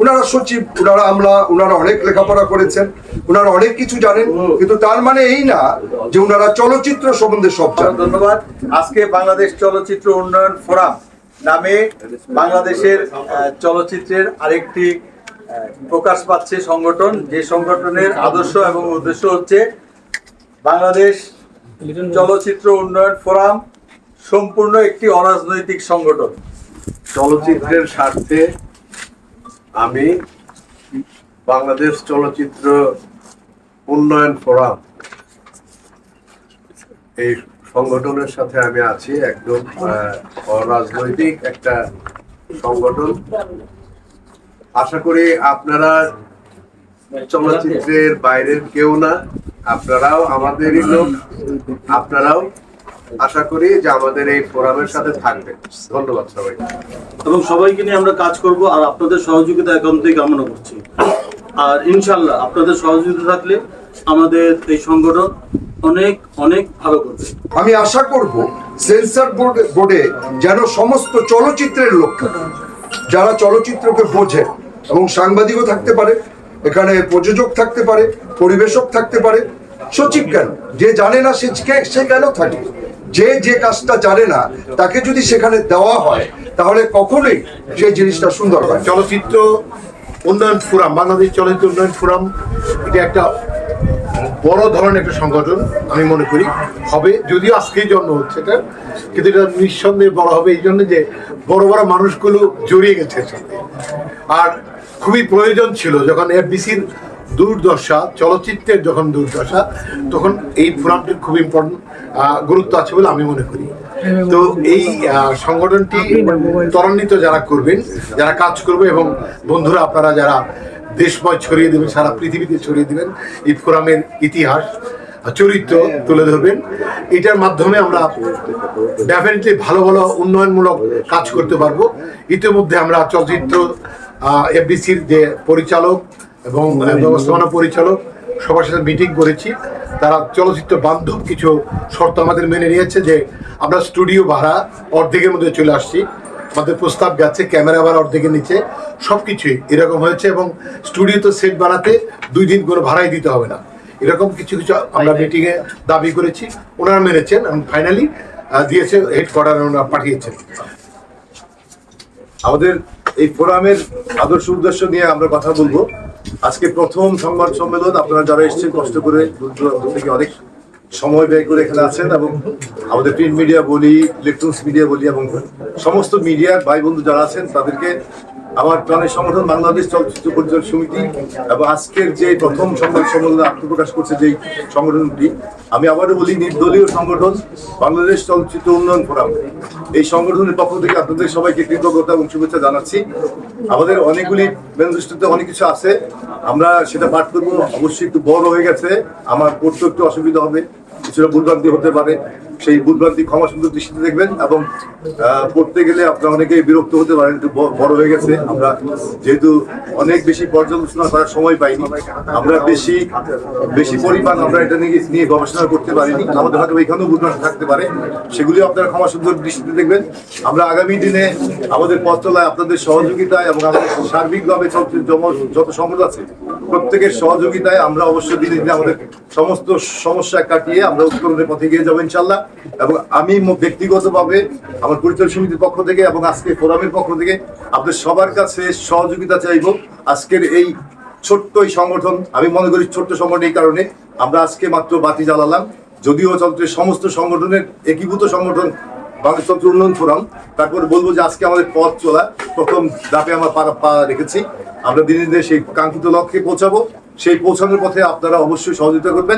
ওনারা সচিব ওনারা আমলা ওনারা অনেক লেখাপড়া করেছেন ওনারা অনেক কিছু জানেন কিন্তু তার মানে এই না যে ওনারা চলচ্চিত্র সম্বন্ধে সব জানেন। ধন্যবাদ। আজকে বাংলাদেশ চলচ্চিত্র উন্নয়ন ফোরাম নামে বাংলাদেশের চলচ্চিত্রের আরেকটি প্রকাশ পাচ্ছে সংগঠন। যে সংগঠনের আদর্শ এবং উদ্দেশ্য হচ্ছে বাংলাদেশ চলচ্চিত্র উন্নয়ন ফোরাম সম্পূর্ণ একটি অরাজনৈতিক সংগঠন। চলচ্চিত্রের স্বার্থে আমি বাংলাদেশ চলচ্চিত্র উন্নয়ন ফোরাম এই সংগঠনের সাথে আমি আছি একদম অরাজনৈতিক একটা সংগঠন। আশা করি আপনারা চলচ্চিত্রের বাইরের কেউ না, আপনারাও আমাদেরই লোক, আপনারাও আশা করি যে আমাদের এই ফোরামের সাথে থাকবেন ধন্যবাদ সবাইকে। এবং সবাইকে নিয়ে আমরা কাজ করব আর আপনাদের সহযোগিতা একান্তই কামনা করছি। আর ইনশাল্লাহ আপনাদের সহযোগিতা থাকলে আমাদের এই সংগঠন অনেক অনেক ভালো করবে। আমি আশা করব সেন্সর বোর্ডে বোর্ডে যেন সমস্ত চলচ্চিত্রের লোক যারা চলচ্চিত্রকে বোঝে এবং সাংবাদিকও থাকতে পারে এখানে প্রযোজক থাকতে পারে পরিবেশক থাকতে পারে সচিব কেন? যে জানে না সে সে কেন থাকে? যে যে কাজটা জানে না, তাকে যদি সেখানে দেওয়া হয়, তাহলে কখনোই সেই জিনিসটা সুন্দর হয় চলচ্চিত্র উন্নয়ন ফোরাম, বাংলাদেশ চলচ্চিত্র উন্নয়ন ফোরাম, এটা একটা বড় ধরনের একটা সংগঠন, আমি মনে করি। হবে, যদিও আজকেই জন্ম হচ্ছে এটা, কিন্তু এটা নিঃসন্দেহে বড় হবে এই জন্য যে বড় বড় মানুষগুলো জড়িয়ে গেছে আর খুবই প্রয়োজন ছিল যখন এফবিসির দুর্দশা চলচ্চিত্রের যখন দুর্দশা তখন এই ফোরামটির খুব ইম্পর্টেন্ট গুরুত্ব আছে বলে আমি মনে করি। তো এই সংগঠনটি ত্বরান্বিত যারা করবেন যারা কাজ করবে এবং বন্ধুরা আপনারা যারা দেশময় ছড়িয়ে দেবেন সারা পৃথিবীতে ছড়িয়ে দেবেন এই ফোরামের ইতিহাস চরিত্র তুলে ধরবেন। এটার মাধ্যমে আমরা ডেফিনেটলি ভালো ভালো উন্নয়নমূলক কাজ করতে পারব। ইতিমধ্যে আমরা চলচ্চিত্র এফবিসির যে পরিচালক এবং আহ, ব্যবস্থাপনা পরিচালক সবার সাথে মিটিং করেছি। তারা চলচ্চিত্র বান্ধব কিছু শর্ত আমাদের মেনে নিয়েছে যে আমরা স্টুডিও ভাড়া অর্ধেকের মধ্যে চলে আসছি। আমাদের প্রস্তাব গেছে ক্যামেরা ভাড়া অর্ধেকের নিচে। সব কিছুই এরকম হয়েছে এবং স্টুডিওতে সেট বানাতে দুই দিন করে ভাড়াই দিতে হবে না। এরকম কিছু কিছু আমরা মিটিংয়ে দাবি করেছি। ওনারা মেনেছেন এবং ফাইনালি দিয়েছে হেডকোয়ার্টার ওনারা পাঠিয়েছেন। আমাদের এই ফোরামের আদর্শ উদ্দেশ্য নিয়ে আমরা কথা বলব। আজকে প্রথম সংবাদ সম্মেলন, আপনারা যারা এসেছেন কষ্ট করে দূর দূরান্ত থেকে অনেক সময় ব্যয় করে এখানে আছেন এবং আমাদের প্রিন্ট মিডিয়া বলি ইলেকট্রনিক্স মিডিয়া বলি এবং সমস্ত মিডিয়ার ভাই বন্ধু যারা আছেন তাদেরকে আমার প্রাণের সংগঠন বাংলাদেশ চলচ্চিত্র পরিচালক সমিতি এবং আজকের যে প্রথম সংবাদ সম্মেলনে আত্মপ্রকাশ করছে যেই সংগঠনটি, আমি আবারও বলি, নির্দলীয় সংগঠন বাংলাদেশ চলচ্চিত্র উন্নয়ন ফোরাম। এই সংগঠনের পক্ষ থেকে আপনাদের সবাইকে কৃতজ্ঞতা এবং শুভেচ্ছা জানাচ্ছি। আমাদের অনেকগুলি ম্যানিফেস্টোতে অনেক কিছু আছে। আমরা সেটা পাঠ করব। অবশ্যই একটু বড় হয়ে গেছে। আমার পড়তে একটু অসুবিধা হবে। কিছুটা ভুলভ্রান্তি হতে পারে। সেই ভুলভ্রান্তি ক্ষমা সুন্দর দৃষ্টিতে দেখবেন এবং পড়তে গেলে আপনারা অনেকেই বিরক্ত হতে পারেন, একটু বড় হয়ে গেছে। আমরা যেহেতু অনেক বেশি পর্যালোচনা করার সময় পাইনি, আমরা বেশি বেশি পরিমাণ আমরা এটা নিয়ে নিয়ে গবেষণা করতে পারিনি। আমাদের হয়তো এখানেও ভুলভ্রান্তি থাকতে পারে। সেগুলি আপনারা ক্ষমা সুন্দর দৃষ্টিতে দেখবেন। আমরা আগামী দিনে আমাদের পথ চলায় আপনাদের সহযোগিতায় এবং আমাদের সার্বিকভাবে যত সংগঠন আছে প্রত্যেকের সহযোগিতায় আমরা অবশ্যই দিনে দিনে আমাদের সমস্ত সমস্যা কাটিয়ে আমরা উত্তরণের পথে গিয়ে যাব ইনশাল্লাহ এবং আমি ব্যক্তিগতভাবে আমার পরিচয় সমিতির পক্ষ থেকে এবং আজকে ফোরামের পক্ষ থেকে আপনাদের সবার কাছে সহযোগিতা চাইব। আজকের এই ছোট্ট এই সংগঠন, আমি মনে করি ছোট্ট সংগঠন এই কারণে আমরা আজকে মাত্র বাতি জ্বালালাম। যদিও চন্দ্রের সমস্ত সংগঠনের একীভূত সংগঠন বাংলাদেশ চন্দ্র উন্নয়ন ফোরাম, তারপরে বলব যে আজকে আমাদের পথ চলা, প্রথম ধাপে আমরা পা রেখেছি। আমরা দিনে দিনে সেই কাঙ্ক্ষিত লক্ষ্যে পৌঁছাবো। সেই পৌঁছানোর পথে আপনারা অবশ্যই সহযোগিতা করবেন।